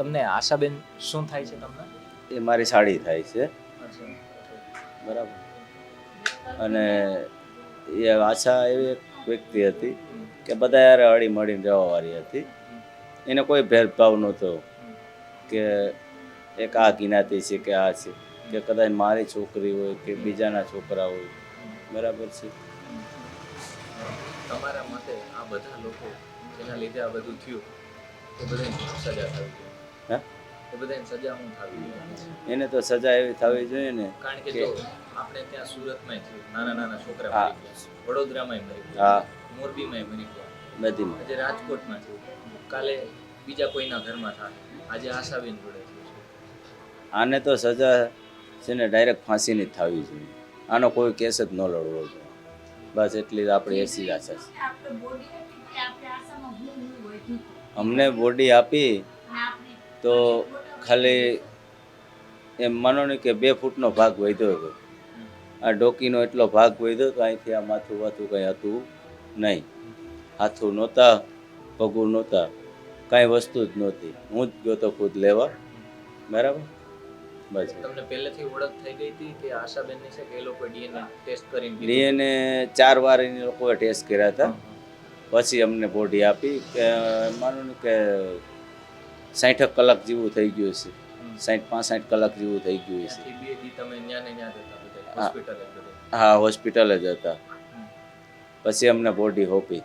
તમને આશાબેન શું થાય છે તમને? એ મારી સાડી થાય છે. બરાબર. અને એ આશા એવી એક વ્યક્તિ હતી કે બધા યારે હળી મળીને રહેવાવાળી હતી. એને કોઈ ભેદભાવ નહોતો કે એક આ જ્ઞાતિ છે કે આ છે. કે કદાચ મારી છોકરી હોય કે બીજાના છોકરા હોય. બરાબર છે. તમારા મતે આ બધા લોકો જેના લીધે આ બધું થયું એ બધાને સજા થવી જોઈએ? હે? હું એને તો સજા એવી થવી જોઈએ ને કારણ કે જો આપણે ત્યાં સુરતમાં થયું નાના નાના છોકરા હા. મરી ગયા વડોદરામાં મરી હા. ગયા મોરબીમાં મરી ગયા બધીમાં આજે રાજકોટમાં થયું. કાલે બીજા કોઈના ઘરમાં થાય આજે આશાબેન જોડે આને તો સજા છે ને ડાયરેક્ટ ફાંસીની જ થવી જોઈએ. આનો કોઈ કેસ જ ન લડવો જોઈએ. બસ એટલી જ આપણી એસી આશા છે. હું હું અમને બોડી આપી તો ખાલી એમ માનો ને કે બે ફૂટનો ભાગ વધ્યો હતો આ ડોકીનો એટલો ભાગ વધ્યો તો અહીંથી આ માથું વાથું કંઈ હતું નહીં. હાથું નહોતા પગું નહોતા કાંઈ વસ્તુ જ નહોતી. હું જ ગયો તો ખુદ લેવા. બરાબર? બસ. તમને પહેલેથી ઓળખ થઈ ગઈ હતી કે આશાબેનની છે કે એ લોકો ડીએનએ ટેસ્ટ કરીને? ડીએનએ ચાર વાર એની લોકોએ ટેસ્ટ કર્યા હતા. પછી અમને બોડી આપી. કે માનો ને કે સાઠ કલાક જેવું થઈ ગયું છે. સાઠ પાંસઠ કલાક જેવું થઈ ગયું જતા હા. હોસ્પિટલ જ હા હોસ્પિટલ જ હતા. પછી અમને બોડી હોપી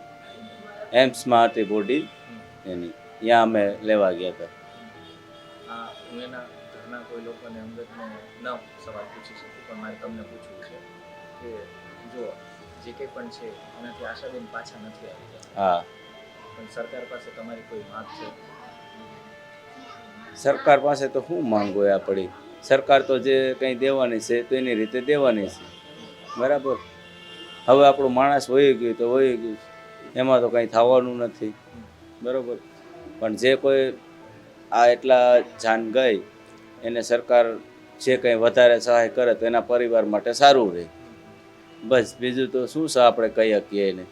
એમ્સમાં હતી બોડી એની. ત્યાં અમે લેવા ગયા હતા. ઘરના કોઈ લોકોને અંગતને ન સવાલ પૂછી શકું પણ મારે તમને પૂછવું છે કે જો જે કંઈ પણ છે એનાથી આશાબેન પાછા નથી આવી હા. પણ સરકાર પાસે તમારી કોઈ માગ છે? સરકાર પાસે તો શું માંગો એ પડી સરકાર તો જે કંઈ દેવાની છે તો એની રીતે દેવાની છે. બરાબર? હવે આપણું માણસ વહી ગયું તો વહી ગયું. એમાં તો કંઈ થવાનું નથી. બરાબર? પણ જે કોઈ આ એટલા જાન ગઈ, એને સરકાર જે કંઈ વધારે સહાય કરે તો એના પરિવાર માટે સારું રહે. બસ બીજું તો શું છે આપણે કહી શકીએ એને?